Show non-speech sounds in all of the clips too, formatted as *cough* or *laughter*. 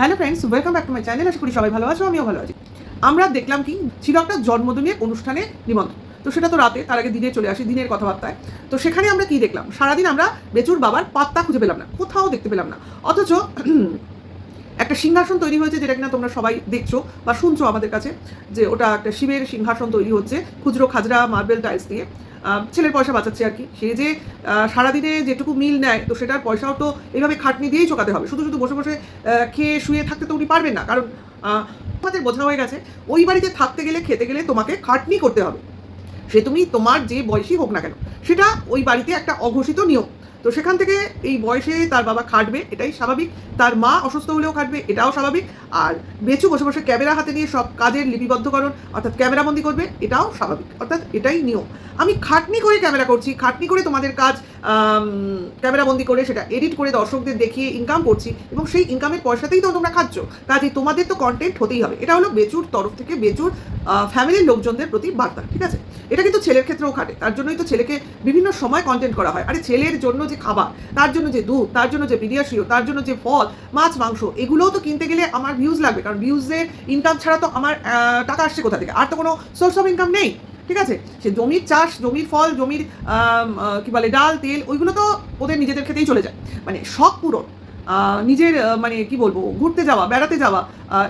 Hello friends welcome back to my channel আশা করি সবাই ভালো আছো, আমিও ভালো আছি। আমরা দেখলাম কি, ছিল একটা জন্মদিনের অনুষ্ঠানে নিমন্ত্রণ। তো সেটা তো রাতে, তার আগে দিনে চলে আসি, দিনের কথাবার্তায়। তো সেখানে আমরা কি দেখলাম? সারাদিন আমরা বেচুর বাবার পাত্তা খুঁজে পেলাম না, কোথাও দেখতে পেলাম না। অথচ *clears throat* একটা সিংহাসন তৈরি হয়েছে যেটা কিনা তোমরা সবাই দেখছ বা শুনছো আমাদের কাছে, যে ওটা একটা শিবের সিংহাসন তৈরি হচ্ছে, খুচরো, খাজরা মার্বেল টাইলস দিয়ে। ছেলের পয়সা বাঁচাচ্ছে আর কি। সে যে সারাদিনে যেটুকু মিল নেয়, তো সেটার পয়সাও তো এইভাবে খাটনি দিয়েই চোকাতে হবে। শুধু শুধু বসে বসে খেয়ে শুয়ে থাকতে তো উনি পারবেন না। কারণ তোমাদের আমাদের বোঝা হয়ে গেছে, ওই বাড়িতে থাকতে গেলে, খেতে গেলে তোমাকে খাটনি করতে হবে। সে তুমি তোমার যে বয়সই হোক না কেন, সেটা ওই বাড়িতে একটা অঘোষিত নিয়ম। তো সেখান থেকে এই বয়সে তার বাবা খাটবে, এটাই স্বাভাবিক। তার মা অসুস্থ হলেও খাটবে, এটাও স্বাভাবিক। আর বেচু বসে বসে ক্যামেরা হাতে নিয়ে সব কাজের লিপিবদ্ধকরণ, অর্থাৎ ক্যামেরাবন্দি করবে, এটাও স্বাভাবিক। অর্থাৎ এটাই নিয়ম। আমি খাটনি করে ক্যামেরা করছি, খাটনি করে তোমাদের কাজ ক্যামেরাবন্দি করে সেটা এডিট করে দর্শকদের দেখিয়ে ইনকাম করছি, এবং সেই ইনকামের পয়সাতেই তো তোমরা খাচ্ছ। কাজে তোমাদের তো কন্টেন্ট হতেই হবে। এটা হলো বেচুর তরফ থেকে বেচুর ফ্যামিলির লোকজনদের প্রতি বার্তা, ঠিক আছে? এটা কিন্তু ছেলের ক্ষেত্রেও খাটে তার জন্যই তো ছেলেকে বিভিন্ন সময় কন্টেন্ট করা হয়। আরে ছেলের জন্য যে খাবার, তার জন্য যে দুধ, তার জন্য যে পিডিয়াশিও তার জন্য যে ফল, মাছ, মাংস, এগুলোও তো কিনতে গেলে আমার ভিউজ লাগবে। কারণ ভিউজের ইনকাম ছাড়া তো আমার টাকা আসছে কোথা থেকে? আর তো কোনো সোর্স অফ ইনকাম নেই। ঠিক আছে? সে জমির চাষ, জমির ফল, জমির কি বলে, ডাল, তেল, ওইগুলো তো ওদের নিজেদের খেতেই চলে যায়। মানে শখ পূরণ নিজের মানে কি বলব, ঘুরতে যাওয়া, বেড়াতে যাওয়া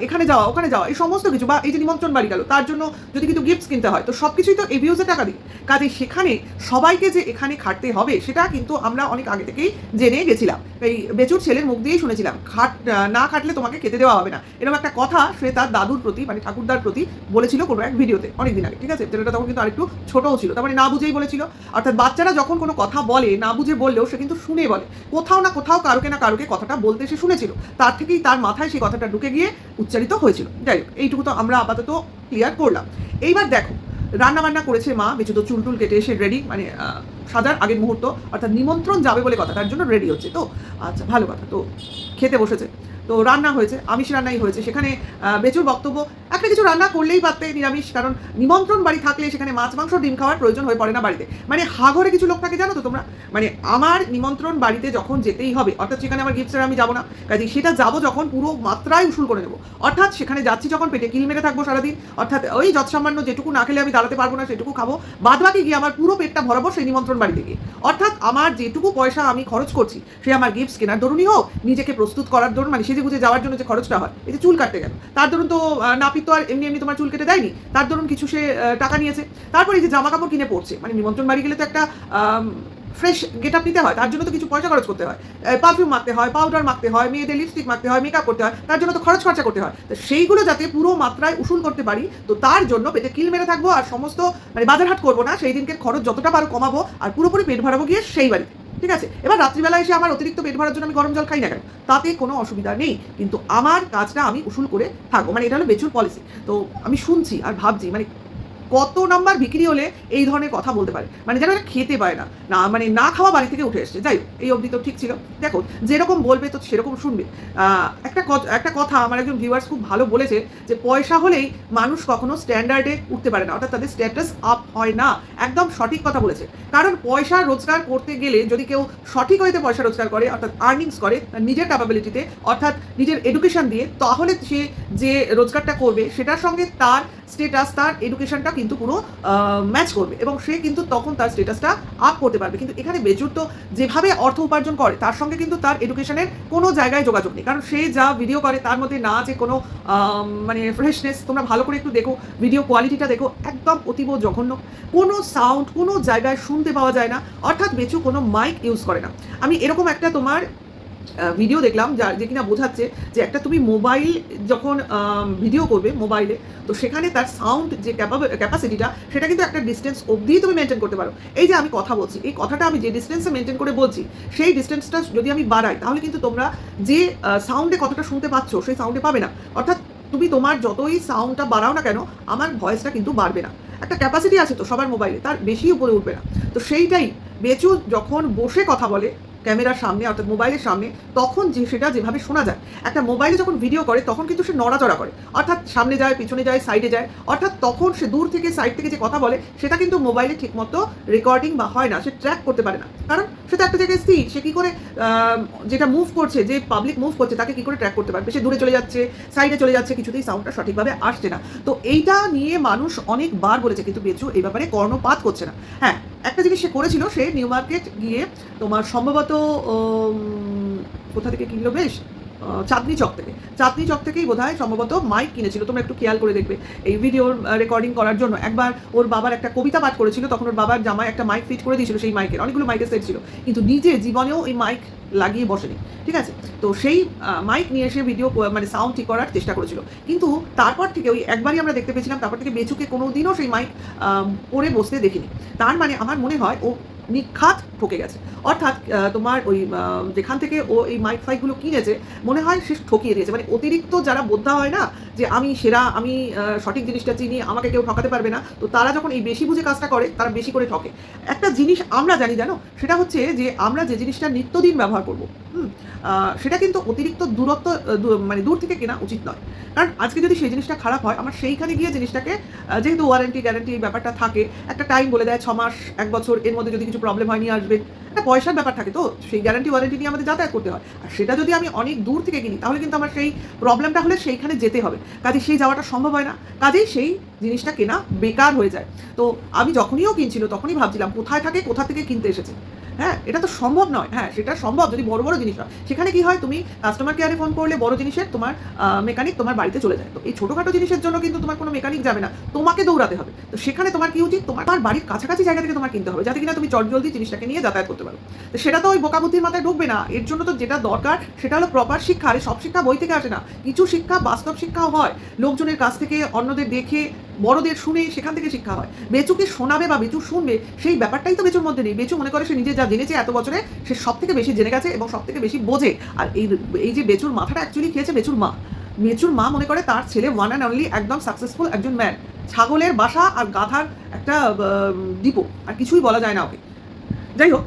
এখানে যাওয়া, ওখানে যাওয়া, এই সমস্ত কিছু বা এই যে নিমন্ত্রণ বাড়ি গেল, তার জন্য যদি কিন্তু গিফটস কিনতে হয়, তো সব কিছুই তো এই ভিউজে টাকা দিই কাজে সেখানে সবাইকে যে এখানে খাটতে হবে, সেটা কিন্তু আমরা অনেক আগে থেকেই জেনে গেছিলাম। এই বেচুর ছেলের মুখ দিয়েই শুনেছিলাম, খাট না খাটলে তোমাকে খেতে দেওয়া হবে না। এরকম একটা কথা সে তার দাদুর প্রতি মানে ঠাকুরদার প্রতি বলেছিল কোনো এক ভিডিওতে অনেকদিন আগে, ঠিক আছে? ছেলেটা তখন কিন্তু আরেকটু ছোটও ছিল, তার মানে না বুঝেই বলেছিল। অর্থাৎ বাচ্চারা যখন কোনো কথা বলে, না বুঝে বললেও সে কিন্তু শুনে বলে। কোথাও না কোথাও কারোকে না কারোকে কথাটা বলতে সে শুনেছিল। তার থেকেই তার মাথায় সেই কথাটা ঢুকে গিয়ে উচ্চারিত হয়েছিল। যাই হোক, এইটুকু তো আমরা আপাতত ক্লিয়ার করলাম। এইবার দেখো রান্না বান্না করেছে মা, বেঁচে তো চুল টুল কেটে এসে রেডি মানে সাজার আগের মুহূর্ত, অর্থাৎ নিমন্ত্রণ যাবে বলে কথা, তার জন্য রেডি হচ্ছে। তো আচ্ছা ভালো কথা। তো, খেতে বসেছে। তো রান্না হয়েছে, আমিষ রান্নাই হয়েছে। সেখানে বেচুর বক্তব্য, একটা কিছু রান্না করলেই পারতে নিরামিষ, কারণ নিমন্ত্রণ বাড়ি থাকলে সেখানে মাছ, মাংস, ডিম খাওয়ার প্রয়োজন হয়ে পড়ে না বাড়িতে। মানে হাঘরে কিছু লোক থাকে, জানো তো তোমরা? মানে আমার নিমন্ত্রণ বাড়িতে যখন যেতেই হবে, অর্থাৎ সেখানে আমার গিফট আমি যাব না, কাজে সেটা যাব যখন পুরো মাত্রায় উসুল করে নেব। অর্থাৎ সেখানে যাচ্ছি যখন পেটে কিল মেরে থাকব সারাদিন, অর্থাৎ ওই যৎসামান্য যেটুকু না খেলে আমি দাঁড়াতে পারব না, সেটুকু খাব বাদ বাকি গিয়ে আমার পুরো পেটটা ভরাবো সেই নিমন্ত্রণ বাড়িতে গিয়ে। অর্থাৎ আমার যেটুকু পয়সা আমি খরচ করছি, সে আমার গিফটস কেনার দরুনই হোক, নিজেকে প্রস্তুত করার দরুন মানে সেজে গুজে যাওয়ার জন্য যে খরচটা হয়, এই যে চুল কাটতে গেল। তার ধরুন তো নাপিত তো আর এমনি এমনি তোমার চুল কেটে দেয়নি, তার দরুন কিছু সে টাকা নিয়েছে। তারপর এই যে জামা কাপড় কিনে পড়ছে মানে নিমন্ত্রণ বাড়ি গেলে তো একটা ফ্রেশ গেট আপ নিতে হয়, তার জন্য তো কিছু পয়সা খরচ করতে হয়। পারফিউম মাখতে হয় পাউডার মাখতে হয়, মেয়েদের লিপস্টিক মাখতে হয় মেকআপ করতে হয়, তার জন্য তো খরচ খরচা করতে হয়। তো সেইগুলো যাতে পুরো মাত্রায় উসুল করতে পারি, তো তার জন্য পেটে কিল মেরে থাকব আর সমস্ত মানে বাজার হাট করব না, সেই দিনকে খরচ যতটা পারো কমাবো, আর পুরোপুরি পেট ভরাবো গিয়ে সেই বাড়িতে। ঠিক আছে? এবার রাত্রিবেলা এসে আমার অতিরিক্ত পেট ভরার জন্য আমি গরম জল খাই না কেন? তাতে কোনো অসুবিধা নেই। কিন্তু আমার কাজটা আমি উসুল করে থাকব। মানে এটা হলো বেচুর পলিসি তো আমি শুনছি আর ভাবছি মানে কত নাম্বার বিক্রি হলে এই ধরনের কথা বলতে পারে? মানে যেন খেতে পায় না। না মানে না খাওয়া বাড়ি থেকে উঠে এসছে। যাই এই অবধি তো ঠিক ছিল। দেখো, যেরকম বলবে তো সেরকম শুনবে। একটা একটা কথা আমার একজন ভিউয়ার্স খুব ভালো বলেছে যে, পয়সা হলেই মানুষ কখনো স্ট্যান্ডার্ডে উঠতে পারে না। অর্থাৎ তাদের স্ট্যাটাস আপ হয় না। একদম সঠিক কথা বলেছে। কারণ পয়সা রোজগার করতে গেলে যদি কেউ সঠিক হইতে পয়সা রোজগার করে, অর্থাৎ আর্নিংস করে নিজের ক্যাপাবিলিটিতে অর্থাৎ নিজের এডুকেশন দিয়ে, তাহলে সে যে রোজগারটা করবে, সেটার সঙ্গে তার স্টেটাস তার এডুকেশনটা কিন্তু পুরো ম্যাচ করবে এবং সে কিন্তু তখন তার স্টেটাসটা আপ করতে পারবে। কিন্তু এখানে বেজুর তো যেভাবে অর্থ উপার্জন করে, তার সঙ্গে কিন্তু তার এডুকেশনের কোনো জায়গায় যোগাযোগ নেই। কারণ সে যা ভিডিও করে, তার মধ্যে না যে কোনো মানে ফ্রেশনেস তোমরা ভালো করে একটু দেখো ভিডিও কোয়ালিটিটা দেখো, একদম অতীব জঘন্য। কোনো সাউন্ড কোনো জায়গায় শুনতে পাওয়া যায় না। অর্থাৎ বেচু কোনো মাইক ইউজ করে না। আমি এরকম একটা তোমার ভিডিও দেখলাম যা যে কিনা বোঝাচ্ছে যে একটা তুমি মোবাইল যখন ভিডিও করবে মোবাইলে তো সেখানে তার সাউন্ড যে ক্যাপাসিটিটা সেটা কিন্তু একটা ডিস্টেন্স অবধি তুমি মেনটেন করতে পারো। এই যে আমি কথা বলছি, এই কথাটা আমি যে ডিস্টেন্সে মেনটেন করে বলছি, সেই ডিস্টেন্সটা যদি আমি বাড়াই, তাহলে কিন্তু তোমরা যে সাউন্ডে কথাটা শুনতে পাচ্ছ, সেই সাউন্ডে পাবে না। অর্থাৎ তুমি তোমার যতই সাউন্ডটা বাড়াও না কেন, আমার ভয়েসটা কিন্তু বাড়বে না। একটা ক্যাপাসিটি আছে তো সবার মোবাইলে তার বেশি উপরে উঠবে না। তো সেইটাই, বেচু যখন বসে কথা বলে ক্যামেরার সামনে, অর্থাৎ মোবাইলের সামনে, তখন যে সেটা যেভাবে শোনা যায়। একটা মোবাইলে যখন ভিডিও করে, তখন কিন্তু সে নড়াচড়া করে। অর্থাৎ সামনে যায়, পিছনে যায় সাইডে যায়। অর্থাৎ তখন সে দূর থেকে সাইড থেকে যে কথা বলে, সেটা কিন্তু মোবাইলে ঠিকমতো রেকর্ডিং বা হয় না, সে ট্র্যাক করতে পারে না। কারণ সে তো একটা জায়গায় স্থির। সে কী করে যেটা মুভ করছে, যে পাবলিক মুভ করছে, তাকে কী করে ট্র্যাক করতে পারবে? সে দূরে চলে যাচ্ছে সাইডে চলে যাচ্ছে, কিছুতেই সাউন্ডটা সঠিকভাবে আসছে না। তো এইটা নিয়ে মানুষ অনেকবার বলেছে, কিন্তু বেচু এই ব্যাপারে কর্ণপাত করছে না। হ্যাঁ একটা জিনিস সে করেছিল সে নিউ মার্কেট গিয়ে তোমার সম্ভবত কোথা থেকে কিনলো বেশ? চাঁদনি চক থেকে। চাঁদনি চক থেকেই বোধ হয় সম্ভবত মাইক কিনেছিল। তোমরা একটু খেয়াল করে দেখবে। এই ভিডিওর রেকর্ডিং করার জন্য একবার ওর বাবার একটা কবিতা পাঠ করেছিল, তখন ওর বাবার জামায় একটা মাইক ফিট করে দিয়েছিল সেই মাইকের। অনেকগুলো মাইকের সেট ছিল। কিন্তু নিজে জীবনেও এই মাইক লাগিয়ে বসেনি। ঠিক আছে? তো সেই মাইক নিয়ে এসে ভিডিও মানে সাউন্ড ঠিক করার চেষ্টা করেছিল। কিন্তু তারপর থেকে ওই একবারই আমরা দেখতে পেয়েছিলাম, তারপর থেকে বেচুকে কোনো দিনও সেই মাইক পরে বসতে দেখিনি। তার মানে আমার মনে হয় ও নিখাত ঠকে গেছে। অর্থাৎ তোমার ওই যেখান থেকে ও এই মাইক ফাইকগুলো কিনেছে, মনে হয় সে ঠকিয়ে দিয়েছে। মানে অতিরিক্ত যারা বোদ্ধা হয় না যে আমি সেরা আমি সঠিক জিনিসটা চিনি আমাকে কেউ ঠকাতে পারবে না। তো তারা যখন এই বেশি বুঝে কাজটা করে তারা বেশি করে ঠকে। একটা জিনিস আমরা জানি জানো? সেটা হচ্ছে যে আমরা যে জিনিসটা নিত্যদিন ব্যবহার করব সেটা কিন্তু অতিরিক্ত দূরত্ব মানে দূর থেকে কেনা উচিত নয়। কারণ আজকে যদি সেই জিনিসটা খারাপ হয় আমার সেইখানে গিয়ে জিনিসটাকে যেহেতু ওয়ারেন্টি গ্যারান্টি ব্যাপারটা থাকে একটা টাইম বলে দেয় ছ মাস এক বছর এর মধ্যে যদি কিছু প্রবলেম হয় নিয়ে আসবে। একটা পয়সার ব্যাপার থাকে তো, সেই গ্যারান্টি ওয়ারেন্টি নিয়ে আমাদের যাতায়াত করতে হয়। আর সেটা যদি আমি অনেক দূর থেকে কিনি, তাহলে কিন্তু আমার সেই প্রবলেমটা হলে সেইখানে যেতে হবে। কাজে সেই যাওয়াটা সম্ভব হয় না। কাজেই সেই জিনিসটা কেনা বেকার হয়ে যায়। তো আমি যখনইও কিনছিল, তখনই ভাবছিলাম কোথায় থাকে, কোথা থেকে কিনতে এসেছে। হ্যাঁ এটা তো সম্ভব নয়। হ্যাঁ সেটা সম্ভব যদি বড় বড় জিনিস হয়। সেখানে কি হয়? তুমি কাস্টমার কেয়ারে ফোন করলে বড় জিনিসের তোমার মেকানিক তোমার বাড়িতে চলে যায়। তো এই ছোটোখাটো জিনিসের জন্য কিন্তু তোমার কোনো মেকানিক যাবে না। তোমাকে দৌড়াতে হবে। তো সেখানে তোমার কি উচিত? তোমার বাড়ির কাছাকাছি জায়গা থেকে তোমার কিনতে হবে, যাতে কিনা তুমি চটজলদি জিনিসটাকে নিয়ে যাতায়াত করতে পারো। তো সেটা তো ওই বোকা বুদ্ধির মাথায় ঢুকবে না। এর জন্য তো যেটা দরকার, সেটা হলো প্রপার শিক্ষা। আর সব শিক্ষা বই থেকে আসে না। কিছু শিক্ষা বাস্তব শিক্ষাও হয়। লোকজনের কাছ থেকে অন্যদের দেখে বড়দের শুনে সেখান থেকে শিক্ষা হয়। বেচুকে শোনাবে বা বেচু শুনবে, সেই ব্যাপারটাই তো বেচুর মধ্যে নেই। বেচু মনে করে সে নিজে যা জেনেছে এত বছরে, সে সব থেকে বেশি জেনে গেছে এবং সব থেকে বেশি বোঝে। আর এই এই যে বেচুর মাথাটা অ্যাকচুয়ালি খেয়েছে বেচুর মা। মেচুর মা মনে করে তার ছেলে ওয়ান অ্যান্ড অনলি একদম সাকসেসফুল একজন ম্যান ছাগলের বাসা আর গাধার একটা ডিপো। আর কিছুই বলা যায় না ওকে। যাই হোক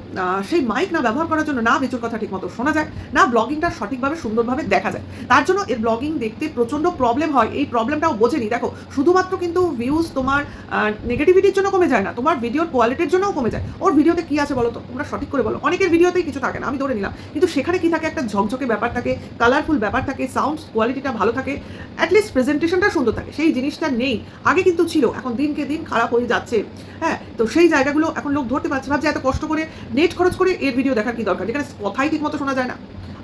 সেই মাইক না ব্যবহার করার জন্য না বেচুর কথা ঠিকমতো শোনা যায়, না ব্লগিংটা সঠিকভাবে, সুন্দরভাবে দেখা যায়। তার জন্য এর ব্লগিং দেখতে প্রচণ্ড প্রবলেম হয়। এই প্রবলেমটাও বোঝেনি। দেখো, শুধুমাত্র কিন্তু ভিউজ তোমার নেগেটিভিটির জন্য কমে যায় না, তোমার ভিডিওর কোয়ালিটির জন্যও কমে যায়। ওর ভিডিওতে কি আছে বলো তো তোমরা সঠিক করে বলো। অনেকের ভিডিওতেই কিছু থাকে না, আমি ধরে নিলাম। কিন্তু সেখানে কি থাকে? একটা ঝকঝকে ব্যাপার থাকে কালারফুল ব্যাপার থাকে সাউন্ড কোয়ালিটিটা ভালো থাকে অ্যাটলিস্ট প্রেজেন্টেশনটা সুন্দর থাকে। সেই জিনিসটা নেই। আগে কিন্তু ছিল, এখন দিনকে দিন খারাপ হয়ে যাচ্ছে। হ্যাঁ তো সেই জায়গাগুলো এখন লোক ধরতে পারছে, ভাবছে এত কষ্ট করে নেট খরচ করে এর ভিডিও দেখার কি দরকার? যেখানে কথাই ঠিক মতো শোনা যায় না।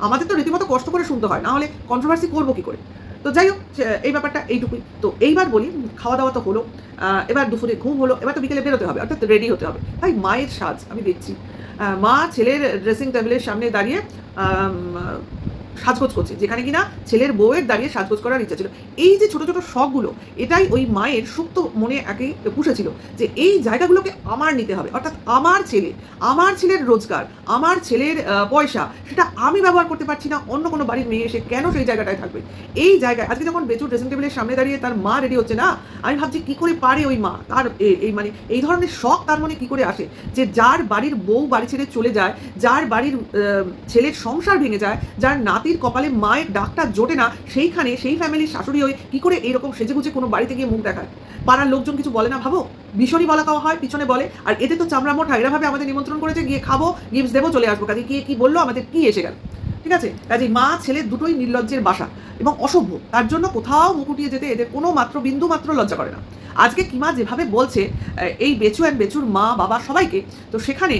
আমাদের তো রীতিমতো কষ্ট করে শুনতে হয় না হলে কন্ট্রোভার্সি করব কি করে? তো যাই হোক এই ব্যাপারটা এইটুকুই। তো এইবার বলি খাওয়া দাওয়া তো হলো এবার দুপুরে ঘুম হলো, এবার তো বিকেলে বেরোতে হবে, অর্থাৎ রেডি হতে হবে। ভাই, মায়ের সাজ আমি দেখছি। মা ছেলের ড্রেসিং টেবিলের সামনে দাঁড়িয়ে সাজগোজ করছে, যেখানে কিনা ছেলের বউয়ের দাঁড়িয়ে সাজগোজ করার ইচ্ছা ছিল। এই যে ছোট ছোট শখগুলো, এটাই ওই মায়ের সুপ্ত মনে একে পুষেছিল যে এই জায়গাগুলোকে আমার নিতে হবে। অর্থাৎ আমার ছেলে, আমার ছেলের রোজগার, আমার ছেলের পয়সা, সেটা আমি ব্যবহার করতে পারছি না, অন্য কোনো বাড়ির মেয়ে এসে কেন সেই জায়গাটায় থাকবে? এই জায়গায়, আজকে যখন বেচুর ড্রেসিং টেবিলের সামনে দাঁড়িয়ে তার মা রেডি হচ্ছে না, আমি ভাবছি কি করে পারে ওই মা? তার এই মানে এই ধরনের শখ তার মনে কি করে আসে? যে যার বাড়ির বউ বাড়ি ছেড়ে চলে যায়, যার বাড়ির ছেলের সংসার ভেঙে যায়, যার নাতির কপালে মায়ের ডাকটা জোটে না, সেইখানে সেই ফ্যামিলির শাশুড়ি হয়ে কি করে এইরকম সেজেগুজে কোনো বাড়িতে গিয়ে মুখ দেখায়? পাড়ার লোকজন কিছু বলে না, ভাবো? ভীষণই বলা খাওয়া হয়, পিছনে বলে। আর এতে তো চামড়া মোটা এরা আমাদের নিমন্ত্রণ করেছে, গিয়ে খাব গিফট দেবো, চলে আসব। কাজে গিয়ে কি বলল, আমাদের কি এসে গেল? ঠিক আছে? কাজে মা, ছেলে দুটোই নির্লজ্জের বাসা এবং অসভ্য। তার জন্য কোথাও মুকুটিয়ে যেতে এদের কোনো মাত্র, বিন্দু মাত্র লজ্জা করে না। আজকে কিমা যেভাবে বলছে এই বেচু অ্যান্ড বেচুর মা, বাবা সবাইকে, তো সেখানে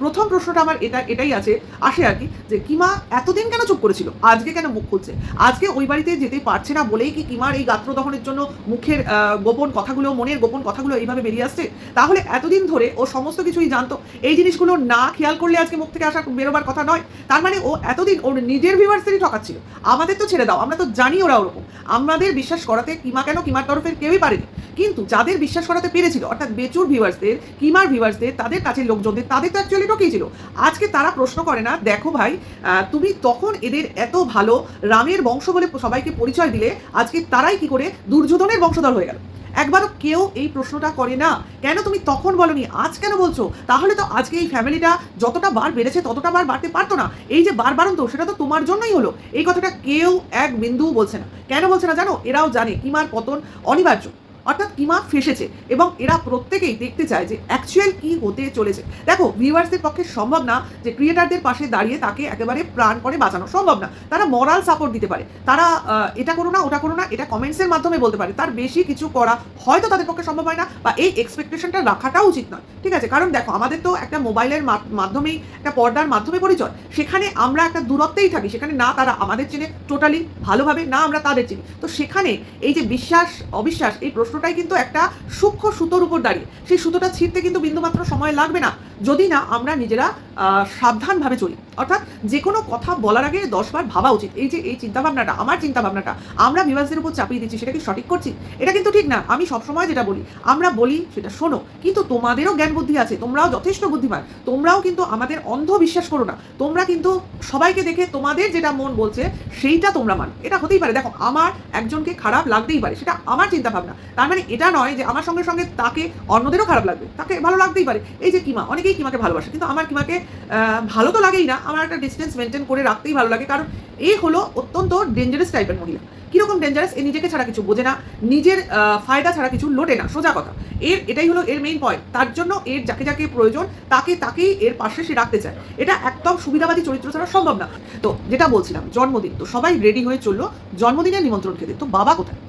প্রথম প্রশ্নটা আমার এটা, এটাই আছে, আসে আর কি, যে কিমা এতদিন কেন চুপ করেছিল? আজকে কেন মুখ খুলছে? আজকে ওই বাড়িতে যেতে পারছে না বলেই কি কিমার এই গাত্র দহনের জন্য মুখের গোপন কথাগুলো, মনের গোপন কথাগুলো এইভাবে বেরিয়ে আসছে? তাহলে এতদিন ধরে ও সমস্ত কিছুই জানতো। এই জিনিসগুলো না খেয়াল করলে আজকে মুখ থেকে আসা বেরোবার কথা নয়। তার মানে ও এতদিন ওর নিজের ভিউয়ার্সেরই ঠকাচ্ছিল। আমাদের তো ছেড়ে দাও, আমরা তো জানি ওরা ওরকম। আমাদের বিশ্বাস করাতে কিমা কেন কিমার তরফের কেউই পারেনি। কিন্তু যাদের বিশ্বাস করাতে পেরেছিল, অর্থাৎ বেচুর ভিউয়ার্সদের কিমার ভিউয়ার্সদের তাদের কাছের লোকজনদের, তাদের তো অ্যাকচুয়ালি ঠকেছিল আজকে তারা প্রশ্ন করে না, দেখো ভাই তুমি তখন এদের এত ভালো রামের বংশ বলে সবাইকে পরিচয় দিলে, আজকে তারাই কি করে দুর্যোধনের বংশধর হয়ে গেল? একবারও কেউ এই প্রশ্নটা করে না। কেন তুমি তখন বলনি, আজ কেন বলছো? তাহলে তো আজকে এই ফ্যামিলিটা যতটা বার বেড়েছে, ততটা বার বাড়তে পারতো না। এই যে বার বাড়ন্ত, সেটা তো তোমার জন্যই হলো। এই কথাটা কেউ এক বিন্দুও বলছে না। কেন বলছে না জানো? এরাও জানে, কিমার পতন অনিবার্য। অর্থাৎ কিমা ফেসেছে এবং এরা প্রত্যেকেই দেখতে চায় যে অ্যাকচুয়াল কি হতে চলেছে। দেখো ভিউয়ার্সদের পক্ষে সম্ভব না যে ক্রিয়েটারদের পাশে দাঁড়িয়ে তাকে একেবারে প্রাণ করে বাঁচানো। সম্ভব না। তারা মরাল সাপোর্ট দিতে পারে। তারা এটা করো না, ওটা করো না, এটা কমেন্টসের মাধ্যমে বলতে পারে। তার বেশি কিছু করা হয়তো তাদের পক্ষে সম্ভব হয় না বা এই এক্সপেকটেশনটা রাখাটাও উচিত নয়। ঠিক আছে? কারণ দেখো, আমাদের তো একটা মোবাইলের মাধ্যমেই একটা পর্দার মাধ্যমে পরিচয়। সেখানে আমরা একটা দূরত্বেই থাকি। সেখানে না তারা আমাদের চেনে টোটালি ভালোভাবে, না আমরা তাদের চিনি। তো সেখানে এই যে বিশ্বাস, অবিশ্বাস, এই প্রশ্নটাই কিন্তু একটা সূক্ষ্ম সুতোর উপর দাঁড়িয়ে। সেই সুতোটা ছিঁড়তে কিন্তু বিন্দুমাত্র সময় লাগবে না। যদি না, আমরা নিজেরা সাবধানভাবে চলি। অর্থাৎ যে কোনো কথা বলার আগে দশবার ভাবা উচিত। এই যে, এই চিন্তাভাবনাটা, আমার চিন্তাভাবনাটা, আমরা বিভাজের উপর চাপিয়ে দিচ্ছি সেটা কি সঠিক করছি, এটা কিন্তু ঠিক না। আমি সবসময় যেটা বলি, আমরা বলি সেটা শোনো, কিন্তু তোমাদেরও জ্ঞান বুদ্ধি আছে, তোমরাও যথেষ্ট বুদ্ধিমান, তোমরাও কিন্তু আমাদের অন্ধ বিশ্বাস করো না। তোমরা কিন্তু সবাইকে দেখে তোমাদের যেটা মন বলছে, সেইটা তোমরা মানো। এটা হতেই পারে। দেখো, আমার একজনকে খারাপ লাগতেই পারে, সেটা আমার চিন্তা ভাবনা তার মানে এটা নয় যে, আমার সঙ্গে সঙ্গে তাকে অন্যদেরও খারাপ লাগবে, তাকে ভালো লাগতেই পারে। এই যে কিমা, অনেকেই কিমাকে ভালোবাসে, কিন্তু আমার কিমাকে ভালো তো লাগেই না। আমার একটা ডিস্টেন্স মেনটেন করে রাখতেই ভালো লাগে। কারণ এই হলো অত্যন্ত ডেঞ্জারাস টাইপের মহিলা। কীরকম ডেঞ্জারাস এ নিজেকে ছাড়া কিছু বোঝে না। নিজের ফায়দা ছাড়া কিছু লোটে না। সোজা কথা। এর, এটাই হলো এর মেইন পয়েন্ট তার জন্য এর যাকে যাকে প্রয়োজন, তাকে তাকেই এর পাশে সে রাখতে চায়। এটা একদম সুবিধাবাদী চরিত্র ছাড়া সম্ভব না। তো যেটা বলছিলাম, জন্মদিন। তো সবাই রেডি হয়ে চলল জন্মদিনের নিমন্ত্রণ খেতে। তো বাবা কোথায়?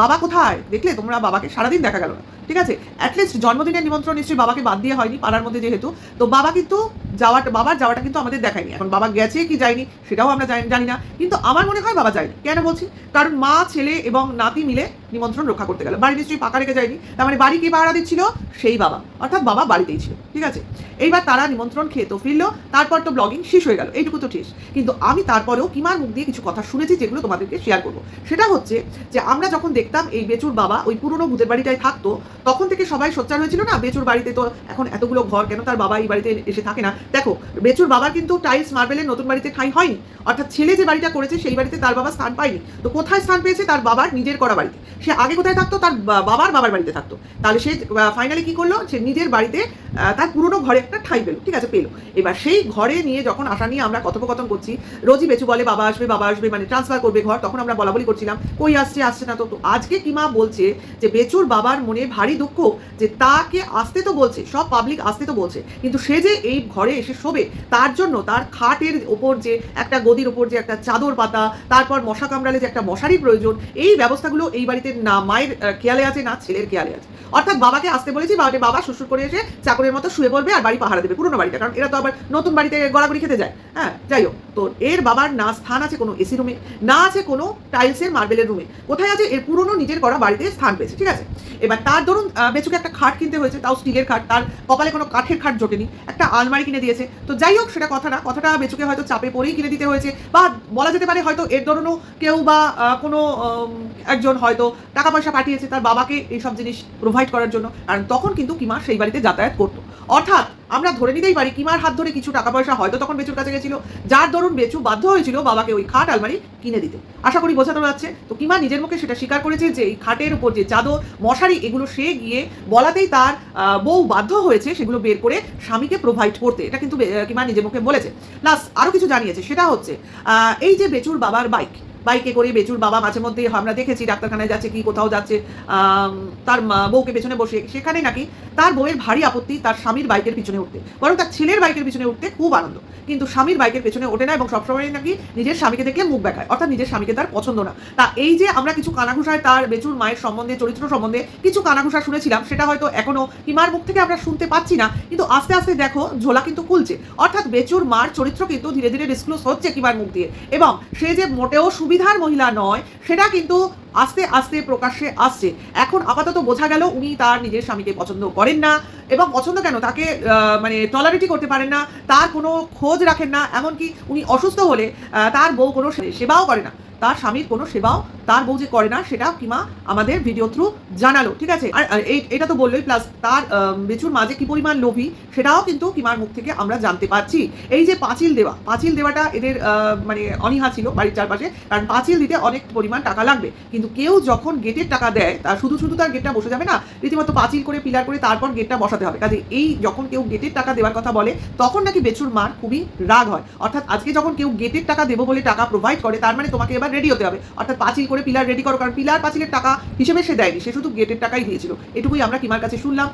বাবা কোথায়? দেখলে তোমরা বাবাকে সারাদিন দেখা গেল। না ঠিক আছে? অ্যাটলিস্ট জন্মদিনের নিমন্ত্রণ নিশ্চয়ই বাবাকে বাদ দিয়ে হয়নি পাড়ার মধ্যে যেহেতু। তো বাবা কিন্তু যাওয়াটা, বাবার যাওয়াটা কিন্তু আমাদের দেখায়নি। এখন বাবা গেছে কি যায়নি সেটাও আমরা জানি না। কিন্তু আমার মনে হয় বাবা যায়নি। কেন বলছি? কারণ মা, ছেলে এবং নাতি মিলে নিমন্ত্রণ রক্ষা করতে গেল। বাড়ি নিশ্চয়ই পাকা রেখে যায়নি। তার মানে বাড়ি কে পাহারা দিচ্ছিল? সেই বাবা। অর্থাৎ বাবা বাড়িতেই ছিল। ঠিক আছে? এইবার তারা নিমন্ত্রণ খেয়ে তো ফিরলো। তারপর তো ব্লগিং শেষ হয়ে গেল। এইটুকু তো ঠিক কিন্তু আমি তারপরেও কিমার মুখ দিয়ে কিছু কথা শুনেছি যেগুলো তোমাদেরকে শেয়ার করব। সেটা হচ্ছে যে, আমরা যখন দেখতাম এই বেচুর বাবা ওই পুরনো ভূতের বাড়িটায় থাকতো, তখন থেকে সবাই সোচ্চার হয়েছিল না, বেচুর বাড়িতে তো এখন এতগুলো ঘর, কেন তার বাবা এই বাড়িতে এসে থাকে না? দেখো, বেচুর বাবার কিন্তু টাইলস মার্বেলের নতুন বাড়িতে ঠাঁই হয়নি। অর্থাৎ ছেলে যে বাড়িটা করেছে, সেই বাড়িতে তার বাবা স্থান পায়নি। তো কোথায় স্থান পেয়েছে তার বাবার নিজের করা বাড়িতে? সে আগে কোথায় থাকতো? তার বাবার বাবার বাড়িতে থাকতো। তাহলে সে ফাইনালি কি করল? সে নিজের বাড়িতে তার পুরনো ঘরে একটা ঠাঁই পেল, ঠিক আছে, পেল। এবার সেই ঘরে নিয়ে যখন আসা নিয়ে আমরা কথোপকথন করছি, রোজই বেচু বলে, বাবা আসবে বাবা আসবে মানে ট্রান্সফার করবে ঘর, তখন আমরা বলা বলি করছিলাম, কই আসছে আসছে না তো তো আজকে কিমা বলছে যে বেচুর বাবার মনে ভারী দুঃখ যে তাকে আসতে তো বলছে, সব পাবলিক আসতে তো বলছে, কিন্তু সে যে এই ঘরে এসে শোবে, তার জন্য তার খাটের ওপর যে একটা গদির ওপর যে একটা চাদর পাতা, তারপর মশা কামড়ালে যে একটা মশারি প্রয়োজন, এই ব্যবস্থাগুলো এই বাড়িতে না, মায়ের খেয়ালে আছে না, ছেলের খেয়ালে আছে। অর্থাৎ বাবাকে আসতে বলেছি বাবাকে বাবা শ্বশুর করে এসে চাকরের মতো শুয়ে পড়বে আর বাড়ি পাহারা দেবে, পুরোনো বাড়িটা। কারণ এরা তো আবার নতুন বাড়িতে গড়াগড়ি খেতে যায়। হ্যাঁ যাই হোক। তো এর বাবার না স্থান আছে কোনো এসি রুমে, না আছে কোনো টাইলসের মার্বেলের রুমে। কোথায় আছে? এর পুরনো নিজের করা বাড়িতে স্থান পেয়েছে, ঠিক আছে? এবার তার ধরুন বেচুকে একটা খাট কিনতে হয়েছে, তাও স্টিলের খাট, তার কপালে কোনো কাঠের খাট জোটেনি, একটা আলমারি কিনে দিয়েছে। তো যাই হোক, সেটা কথা না, কথাটা বেচুকে হয়তো চাপে পড়েই কিনে দিতে হয়েছে, বা বলা যেতে পারে হয়তো এর ধরুনও কেউ বা কোনো একজন হয়তো টাকা পয়সা পাঠিয়েছে তার বাবাকে এইসব জিনিস প্রোভাইড করার জন্য। কারণ তখন কিন্তু কিমা সেই বাড়িতে যাতায়াত করতো। অর্থাৎ আমরা ধরে নিতেই পারি কিমার হাত ধরে কিছু টাকা পয়সা হয়তো তখন বেচুর কাছে গেছিল। যার দরুন বেচু বাধ্য হয়েছিল বাবাকে ওই খাট আলমারি কিনে দিতে। আশা করি বোঝাতে যাচ্ছে। তো কিমা নিজের মুখে সেটা স্বীকার করেছে যে এই খাটের উপর যে চাদর, মশারি, এগুলো সে গিয়ে বলাতেই তার বউ বাধ্য হয়েছে সেগুলো বের করে স্বামীকে প্রোভাইড করতে। এটা কিন্তু কিমা নিজের মুখে বলেছে। প্লাস আরও কিছু জানিয়েছে। সেটা হচ্ছে এই যে বেচুর বাবার বাইক বাইকে করে বেচুর বাবা মাঝে মধ্যে আমরা দেখেছি, ডাক্তারখানায় যাচ্ছে, কি কোথাও যাচ্ছে তার বউকে পেছনে বসে। সেখানে নাকি তার বউয়ের ভারী আপত্তি তার স্বামীর বাইকের পিছনে উঠতে। বরং তার ছেলের বাইকের পিছনে উঠতে খুব আনন্দ। কিন্তু স্বামীর বাইকের পেছনে ওঠে না এবং সবসময় নাকি নিজের স্বামীকে দেখলে মুখ দেখায়। অর্থাৎ নিজের স্বামীকে তার পছন্দ না। তা এই যে আমরা কিছু কানাঘুষায় তার বেচুর মায়ের সম্বন্ধে, চরিত্র সম্বন্ধে কিছু কানাঘুষা শুনেছিলাম, সেটা হয়তো এখনও কিমার মুখ থেকে আমরা শুনতে পাচ্ছি না। কিন্তু আস্তে আস্তে দেখো, ঝোলা কিন্তু খুলছে অর্থাৎ বেচুর মার চরিত্র কিন্তু ধীরে ধীরে ডিসক্লোজ হচ্ছে কিমার মুখ দিয়ে। এবং সে যে মোটেও সুবিধার মহিলা নয় সেটা কিন্তু আস্তে আস্তে প্রকাশ্যে আসছে। এখন আপাতত বোঝা গেল উনি তার নিজের স্বামীকে পছন্দ করেন না এবং পছন্দ কেন? তাকে মানে টলারিটি করতে পারেন না, তার কোনো খোঁজ রাখেন না, এমনকি উনি অসুস্থ হলে তার বউ কোনো সেবাও করে না। তার স্বামীর কোনো সেবাও তার বউ যে করে না, সেটা কিমা আমাদের ভিডিও থ্রু জানালো, ঠিক আছে? আর এটা তো বললোই প্লাস তার বেচুর মাঝে কি পরিমাণ লোভী, সেটাও কিন্তু কিমার মুখ থেকে আমরা জানতে পারছি। এই যে পাঁচিল দেওয়া, পাঁচিল দেওয়াটা এদের মানে অনীহা ছিল বাড়ির চারপাশে, কারণ পাঁচিল দিতে অনেক পরিমাণ টাকা লাগবে। কিন্তু কিন্তু কেউ যখন গেটের টাকা দেয় তার শুধু শুধু তার গেটটা বসে যাবে না, রীতিমতো পাঁচিল করে পিলার করে তারপর গেটটা বসাতে হবে। কাজে এই যখন কেউ গেটের টাকা দেওয়ার কথা বলে, তখন নাকি বেচুর মার খুবই রাগ হয়। অর্থাৎ আজকে যখন কেউ গেটের টাকা দেবো বলে টাকা প্রোভাইড করে, তার মানে তোমাকে এবার রেডি হতে হবে। অর্থাৎ পাঁচিল করে পিলার রেডি করো, কারণ পিলার পাঁচিলের টাকা হিসেবে সে দেয়নি, সে শুধু গেটের টাকাই দিয়েছিল। এটুকুই আমরা কিমার কাছে শুনলাম।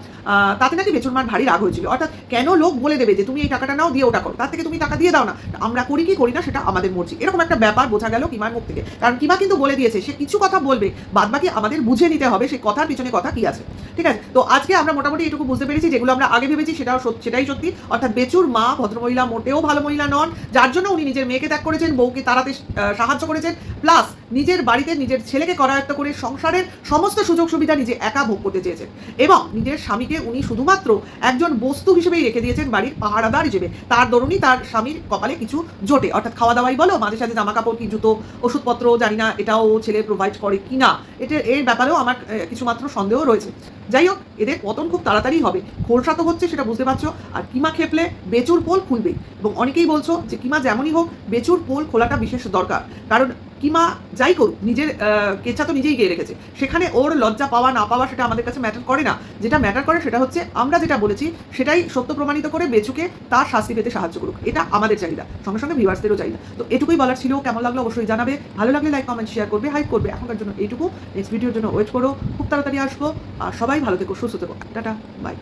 তাতে নাকি বেচুর মার ভারী রাগ হয়েছিল। অর্থাৎ কেন লোক বলে দেবে যে, তুমি এই টাকাটা নাও, দিয়ে ওটা করো। তার থেকে তুমি টাকা দিয়ে দাও না। আমরা করি কি, করি না, সেটা আমাদের মর্জি। এরকম একটা ব্যাপার বোঝা গেল কিমার মুখ থেকে। কারণ কিমা কিন্তু বলে দিয়েছে, সে কিছু কথা বলবে বাদ বাকি আমাদের বুঝে নিতে হবে সেই কথার পিছনে কথা কি আছে। ঠিক আছে? তো আজকে আমরা মোটামুটি এটুকু বুঝতে পেরেছি যেগুলো আমরা আগে ভেবেছি, সেটাও সেটাই সত্যি। অর্থাৎ বেচুর মা ভদ্রমহিলা মোটেও ভালো মহিলা নন, যার জন্য উনি নিজের মেয়েকে ত্যাগ করেছেন, বউকে তাড়াতে সাহায্য করেছেন। প্লাস নিজের বাড়িতে নিজের ছেলেকে করায়ত্ত করে সংসারের সমস্ত সুযোগ সুবিধা নিজে একা ভোগ করতে চেয়েছেন। এবং নিজের স্বামীকে উনি শুধুমাত্র একজন বস্তু হিসেবেই রেখে দিয়েছেন বাড়ির পাহারাদার হিসেবে। তার দরুনই তার স্বামীর কপালে কিছু জোটে। অর্থাৎ খাওয়া দাওয়াই বলো, মাঝে সাঝে জামা কাপড় কি, জুতো, ওষুধপত্র, জানি না এটাও ছেলে প্রোভাইড করে কি না। এটা এর ব্যাপারেও আমার কিছুমাত্র সন্দেহ রয়েছে। যাই হোক, এদের পতন খুব তাড়াতাড়ি হবে। খোলসা তো হচ্ছে, সেটা বুঝতে পারছ। আর কিমা খেপলে বেচুর পোল খুলবেই। এবং অনেকেই বলছো যে কিমা যেমনই হোক, বেচুর পোল খোলাটা বিশেষ দরকার। কারণ কিমা যাই করুক, নিজের কেচ্ছা তো নিজেই গিয়ে রেখেছে। সেখানে ওর লজ্জা পাওয়া না পাওয়া সেটা আমাদের কাছে ম্যাটার করে না। যেটা ম্যাটার করে সেটা হচ্ছে আমরা যেটা বলেছি, সেটাই সত্য প্রমাণিত করে বেচুকে তার শাস্তি পেতে সাহায্য করুক। এটা আমাদের চাহিদা, সঙ্গে সঙ্গে ভিউয়ার্সদেরও চাহিদা। তো এটুকুই বলার ছিল, কেমন লাগল অবশ্যই জানাবে। ভালো লাগলে লাইক কমেন্ট শেয়ার করবে হাইক করবে। এখনকার জন্য এইটুকু। নেক্সট ভিডিওর জন্য ওয়েট করো, খুব তাড়াতাড়ি আসব। আর সবাই ভালো থেকো, সুস্থ থেকো। Tata bye